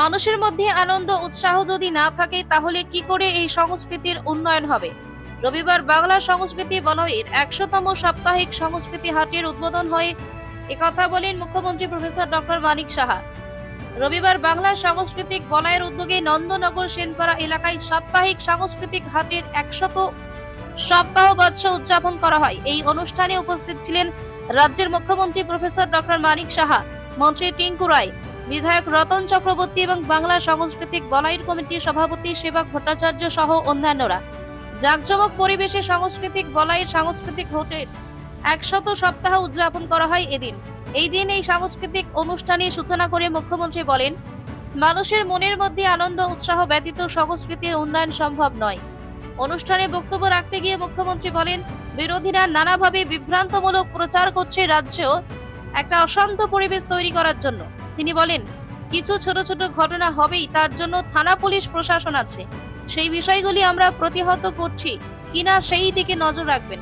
মানুষের মধ্যে আনন্দ, উৎসাহ যদি না থাকে, তাহলে কি করে এই সংস্কৃতির উন্নয়ন হবে? রবিবার বাংলা সংস্কৃতি বলয়ের একশোতম সাপ্তাহিক সংস্কৃতি হাটের উদ্বোধন হয়ে একথা বলেন মুখ্যমন্ত্রী প্রফেসর ডক্টর মানিক সাহা। রবিবার বাংলা সাংস্কৃতিক বলয়ের উদ্যোগে নন্দনগর সেনপাড়া এলাকায় সাপ্তাহিক সাংস্কৃতিক হাটের একশত সপ্তাহ বৎস উদযাপন করা হয়। এই অনুষ্ঠানে উপস্থিত ছিলেন রাজ্যের মুখ্যমন্ত্রী প্রফেসর ডক্টর মানিক সাহা, মন্ত্রী টিঙ্কু রায় বিধায়ক রতন চক্রবর্তী এবং বাংলা সাংস্কৃতিক বলাইর কমিটির সভাপতি সেবক ভট্টাচার্য সহ অন্যান্যরা। জাঁকজমক পরিবেশে সাংস্কৃতিক বলাইয়ের সাংস্কৃতিক হোটেল একশত সপ্তাহ উদযাপন করা হয় এদিন। এই দিন এই সাংস্কৃতিক অনুষ্ঠানের সূচনা করে মুখ্যমন্ত্রী বলেন, মানুষের মনের মধ্যে আনন্দ উৎসাহ ব্যতীত সংস্কৃতির উন্নয়ন সম্ভব নয়। অনুষ্ঠানে বক্তব্য রাখতে গিয়ে মুখ্যমন্ত্রী বলেন, বিরোধীরা নানাভাবে বিভ্রান্তমূলক প্রচার করছে রাজ্য, একটা অশান্ত পরিবেশ তৈরি করার জন্য। তিনি বলেন, কিছু ছোট ছোট ঘটনা হবেই, তার জন্য থানা পুলিশ প্রশাসন আছে। সেই বিষয়গুলি আমরা প্রতিহত করছি কিনা সেই দিকে নজর রাখবেন।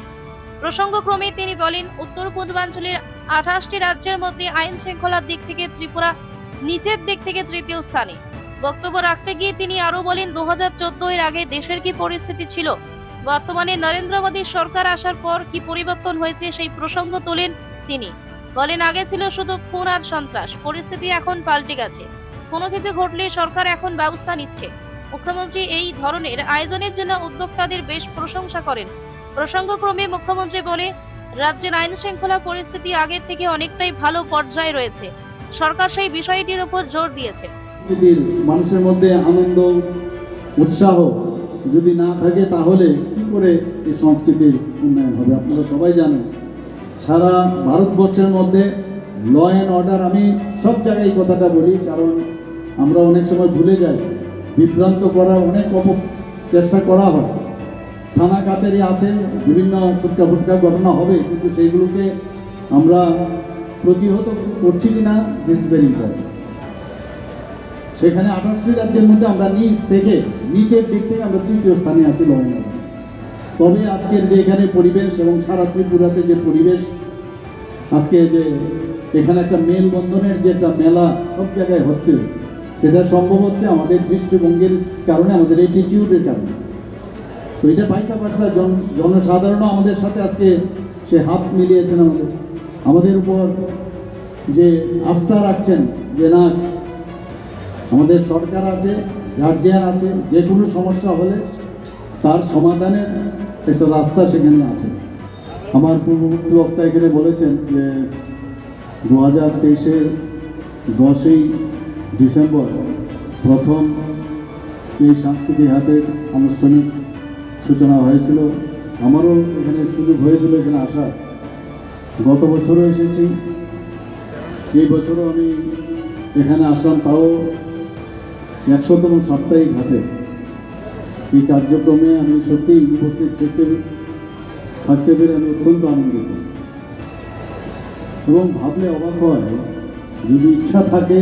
প্রসঙ্গক্রমে তিনি বলেন, উত্তর পূর্বাঞ্চলের আঠাশটি রাজ্যের মধ্যে আইন শৃঙ্খলার দিক থেকে ত্রিপুরা নিচের দিক থেকে তৃতীয় স্থানে। বক্তব্য রাখতে গিয়ে তিনি আরও বলেন দু হাজার চোদ্দ এর আগে দেশের কি পরিস্থিতি ছিল? বর্তমানে নরেন্দ্র মোদীর সরকার আসার পর কি পরিবর্তন হয়েছে সেই প্রসঙ্গ তোলেন তিনি। বলেন, আগে ছিল শুধু খুন আর সন্ত্রাস, পরিস্থিতি এখন পাল্টে গেছে। কোনো কিছু ঘটলে সরকার এখন ব্যবস্থা নিচ্ছে। মুখ্যমন্ত্রী এই ধরনের আয়োজনের জন্য উদ্যোক্তাদের বেশ প্রশংসা করেন। প্রসঙ্গক্রমে মুখ্যমন্ত্রী বলে, রাজ্যের আইন শৃঙ্খলা পরিস্থিতি আগের থেকে অনেকটাই ভালো পর্যায়ে রয়েছে। সরকার সেই বিষয়টির উপর জোর দিয়েছে। মানুষের মধ্যে আনন্দ, উৎসাহ যদি না থাকে, তাহলে কি করে এই সংস্কৃতির উন্নয়ন হবে? আপনারা সবাই জানেন। সারা ভারতবর্ষের মধ্যে ল অ্যান্ড অর্ডার আমি সব জায়গায় কথাটা বলি, কারণ আমরা অনেক সময় ভুলে যাই। বিভ্রান্ত করার অনেক অপ, চেষ্টা করা হয়। থানা কাছারি আছে, বিভিন্ন ছুটকা ফুটকা ঘটনা হবে, কিন্তু সেইগুলোকে আমরা প্রতিহত করছি কিনা দিস ভেরি ইম্পর্টেন্ট সেখানে আঠাশটি রাজ্যের মধ্যে আমরা নিচ থেকে, নিচের দিক থেকে আমরা তৃতীয় স্থানে আছি লড়াই তবে আজকের যে এখানে পরিবেশ এবং সারা ত্রিপুরাতে যে পরিবেশ, আজকে যে এখানে একটা মেলবন্ধনের যে একটা মেলা সব জায়গায় হচ্ছে, সেটা সম্ভব হচ্ছে আমাদের দৃষ্টিভঙ্গির কারণে, আমাদের অ্যাটিটিউডের কারণে। তো এটা পাইসা পাইসা জন জনসাধারণও আমাদের সাথে আজকে সে হাত মিলিয়েছেন আমাদের। আমাদের উপর যে আস্থা রাখছেন যে না, আমাদের সরকার আছে গার্জিয়ান আছে, যে কোনো সমস্যা হলে তার সমাধানের একটা রাস্তা সেখানে আছে। আমার পূর্ববর্তী বক্তা এখানে বলেছেন যে দু হাজার তেইশের দশই ডিসেম্বর প্রথম এই সাংস্কৃতিক হাটের আনুষ্ঠানিক সূচনা হয়েছিল। আমারও এখানে সুযোগ হয়েছিল, এখানে আসার। গত বছরও এসেছি। এই বছরও আমি এখানে আসলাম, তাও একশোতম সাপ্তাহিক হাটে। এই কার্যক্রমে আমি সত্যিই উপস্থিত থাকতে থাকতে পেরে আমি অত্যন্ত আনন্দিত। এবং ভাবলে অবাক হয়, যদি ইচ্ছা থাকে,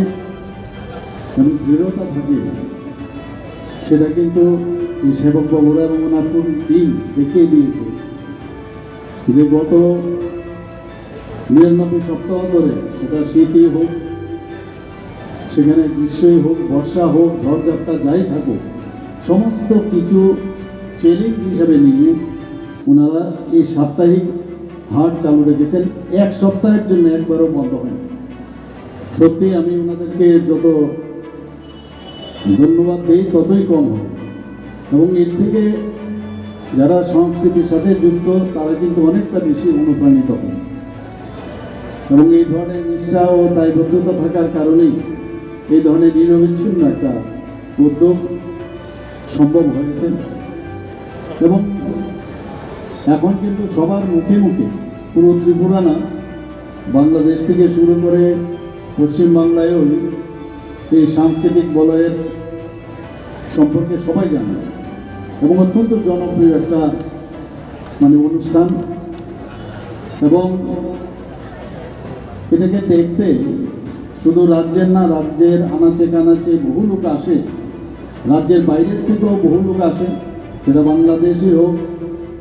এবং দৃঢ়তা থাকে, সেটা কিন্তু এই সেবক বাবুরা এবং ওনার টিম দেখিয়ে দিয়েছে যে গত নিরানব্বই সপ্তাহ ধরে সেটা শীতই হোক, সেখানে গ্রীষ্মই হোক, বর্ষা হোক, ঝড়ঝাপটা যাই থাকুক সমস্ত কিছু চ্যালেঞ্জ হিসাবে নিয়ে ওনারা এই সাপ্তাহিক হাট চালু রেখেছেন। এক সপ্তাহের জন্য একবারও বন্ধ হয়নি। সত্যি আমি ওনাদেরকে যত ধন্যবাদ দিই, ততই কম হবে এবং এর থেকে যারা সংস্কৃতির সাথে যুক্ত, তারা কিন্তু অনেকটা বেশি অনুপ্রাণিত হয়। এবং এই ধরনের নিষ্ঠা ও দায়বদ্ধতা থাকার কারণেই এই ধরনের নিরবিচ্ছিন্ন একটা উদ্যোগ সম্ভব হয়েছে। এবং এখন কিন্তু সবার মুখে মুখে পুরো ত্রিপুরা না, বাংলাদেশ থেকে শুরু করে পশ্চিমবাংলায়ও এই সাংস্কৃতিক বলয়ের সম্পর্কে সবাই জানে। এবং অত্যন্ত জনপ্রিয় একটা মানে অনুষ্ঠান। এবং এটাকে দেখতে শুধু রাজ্যের না, রাজ্যের আনাচে কানাচে বহু লোক আসে। রাজ্যের বাইরের থেকেও বহু লোক আসে সেটা বাংলাদেশে হোক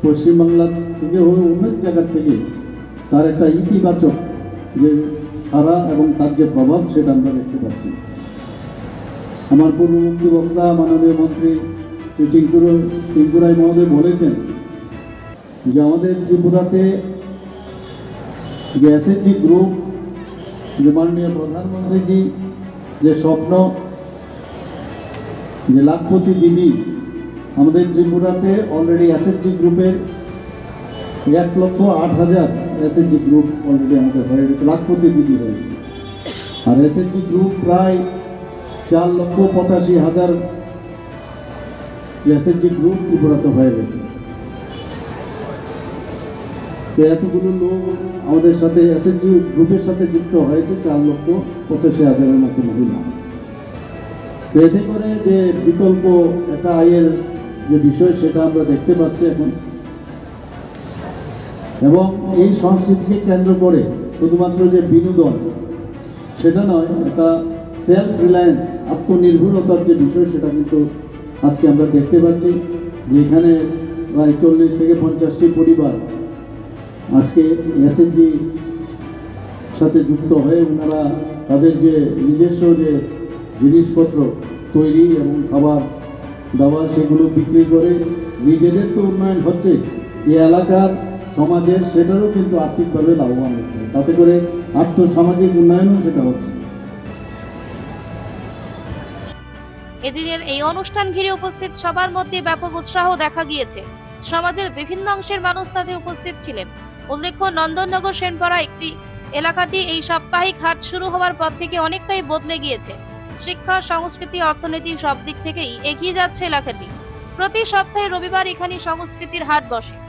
পশ্চিমবাংলার থেকে হোক অনেক জায়গার থেকে। তার একটা ইতিবাচক যে সারা এবং তার যে প্রভাব, সেটা আমরা দেখতে পাচ্ছি। আমার পূর্ববর্তী বক্তা, মাননীয় মন্ত্রী শ্রী টিঙ্কুর টিঙ্কুরাই মহোদয় বলেছেন যে আমাদের ত্রিপুরাতে যে এসএসজি গ্রুপ যে মাননীয় প্রধানমন্ত্রীজি, যে স্বপ্ন যে লাখপতি দিদি আমাদের ত্রিপুরাতে অলরেডি এসএসজি গ্রুপের এক লক্ষ আট হাজার এসএসজি গ্রুপ অলরেডি আমাদের হয়ে গেছে, লাখপতি দিদি হয়ে গেছে। আর এসএসজি গ্রুপ প্রায় চার লক্ষ পঁচাশি হাজার এসএসজি গ্রুপ ত্রিপুরাতে হয়ে গেছে। তো এতগুলো লোক আমাদের সাথে এসএসজি গ্রুপের সাথে যুক্ত হয়েছে, চার লক্ষ পঁচাশি হাজারের মতো মহিলা। এতে করে যে বিকল্প একটা আয়ের যে বিষয়, সেটা আমরা দেখতে পাচ্ছি এখন। এবং এই সংস্কৃতিকে কেন্দ্র করে শুধুমাত্র যে বিনোদন, সেটা নয়, একটা সেলফ রিলায়েন্স আত্মনির্ভরতার যে বিষয়, সেটা কিন্তু আজকে আমরা দেখতে পাচ্ছি যে এখানে প্রায় চল্লিশ থেকে পঞ্চাশটি পরিবার আজকে এসএনজি সাথে যুক্ত হয়ে ওনারা তাদের যে নিজস্ব যে জিনিসপত্র তৈরি এবং খাবার দাবার সেগুলো বিক্রি করে নিজেদের তো উন্নয়ন হচ্ছে। এই এলাকার সমাজের সেটারও কিন্তু আর্থিকভাবে লাভবান হচ্ছে। তাতে করে আর্থসামাজিক উন্নয়নও সেটা হচ্ছে। এদিনের এই অনুষ্ঠান ঘিরে উপস্থিত সবার মধ্যে ব্যাপক উৎসাহ দেখা গিয়েছে। সমাজের বিভিন্ন অংশের মানুষ তাতে উপস্থিত ছিলেন। উল্লেখ্য, নন্দননগর সেনপাড়া একটি এলাকাটি এই সাপ্তাহিক হাট শুরু হওয়ার পর থেকে অনেকটাই বদলে গিয়েছে। শিক্ষা, সংস্কৃতি, অর্থনীতি সব দিক থেকেই এগিয়ে যাচ্ছে এলাকাটি। প্রতি সপ্তাহে রবিবার এখানে সংস্কৃতির হাট বসে।